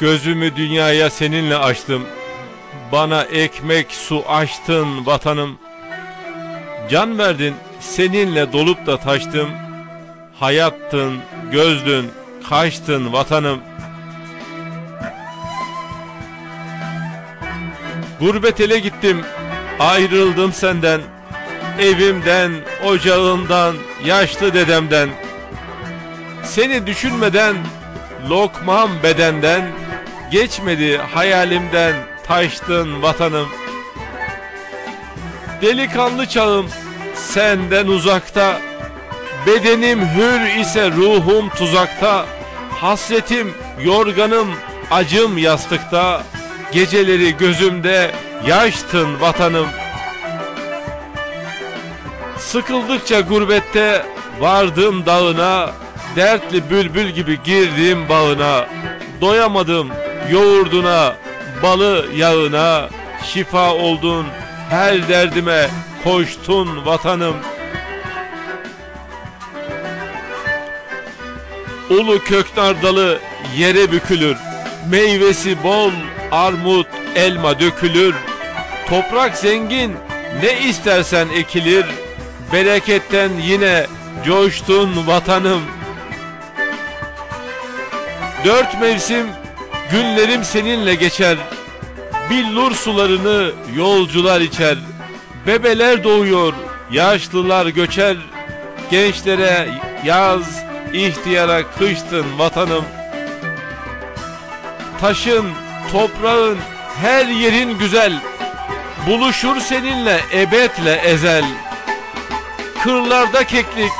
Gözümü dünyaya seninle açtım. Bana ekmek su açtın vatanım. Can verdin seninle dolup da taştım. Hayattın, gözdün, kaçtın vatanım. Gurbet ele gittim, ayrıldım senden. Evimden, ocağımdan, yaşlı dedemden. Seni düşünmeden, lokmam bedenden, geçmedi hayalimden, taştın vatanım. Delikanlı çağım senden uzakta, bedenim hür ise ruhum tuzakta, hasretim, yorganım, acım yastıkta, geceleri gözümde yaştın vatanım. Sıkıldıkça gurbette vardım dağına, dertli bülbül gibi girdim bağına, doyamadım yoğurduna, balı yağına, şifa oldun her derdime koştun vatanım. Ulu köknar dalı yere bükülür, meyvesi bol, armut, elma dökülür. Toprak zengin, ne istersen ekilir, bereketten yine coştun vatanım. Dört mevsim günlerim seninle geçer, billur sularını yolcular içer. Bebeler doğuyor, yaşlılar göçer, gençlere yaz, ihtiyara kıştın vatanım. Taşın, toprağın, her yerin güzel, buluşur seninle ebedle ezel. Kırlarda keklik,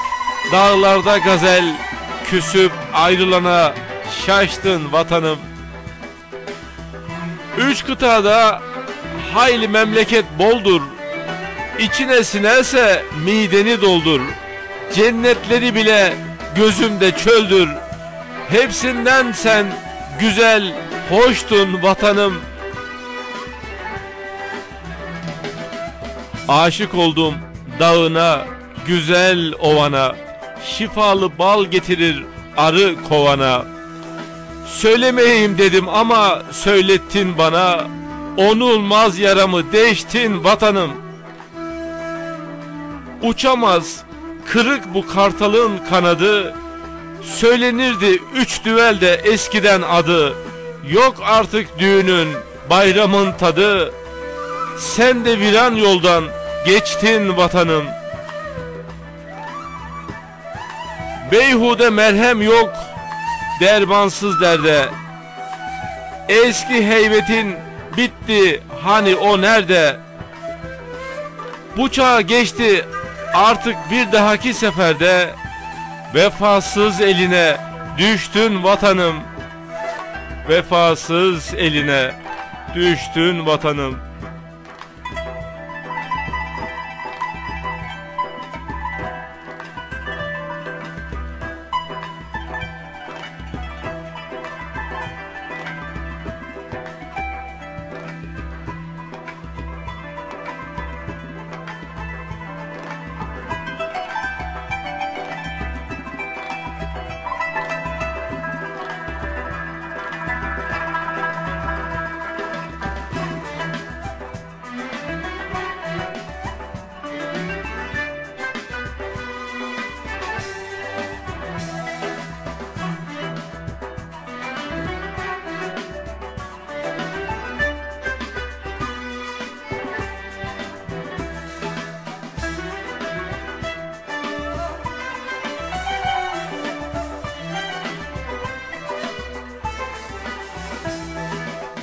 dağlarda gazel, küsüp ayrılana şaştın vatanım. Üç kıtada hayli memleket boldur. İçine sinerse mideni doldur. Cennetleri bile gözümde çöldür. Hepsinden sen güzel, hoştun vatanım. Aşık oldum dağına, güzel ovana. Şifalı bal getirir arı kovana. Söylemeyeyim dedim ama söylettin bana. Onulmaz yaramı deştin vatanım. Uçamaz, kırık bu kartalın kanadı. Söylenirdi üç düvelde eskiden adı. Yok artık düğünün, bayramın tadı. Sen de viran yoldan geçtin vatanım. Beyhude merhem yok, dermansız derde. Eski heybetin bitti, hani o nerede? Bu çağ geçti, artık bir dahaki seferde vefasız eline düştün vatanım. Vefasız eline düştün vatanım.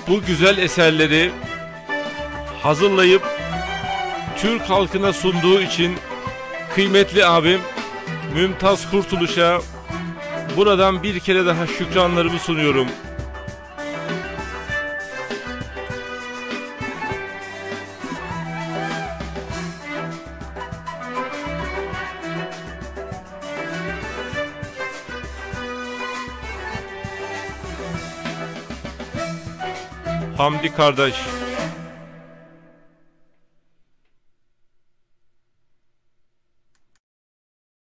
Bu güzel eserleri hazırlayıp Türk halkına sunduğu için kıymetli abim Mümtaz Kurtuluş'a buradan bir kere daha şükranlarımı sunuyorum. Hamdi kardeş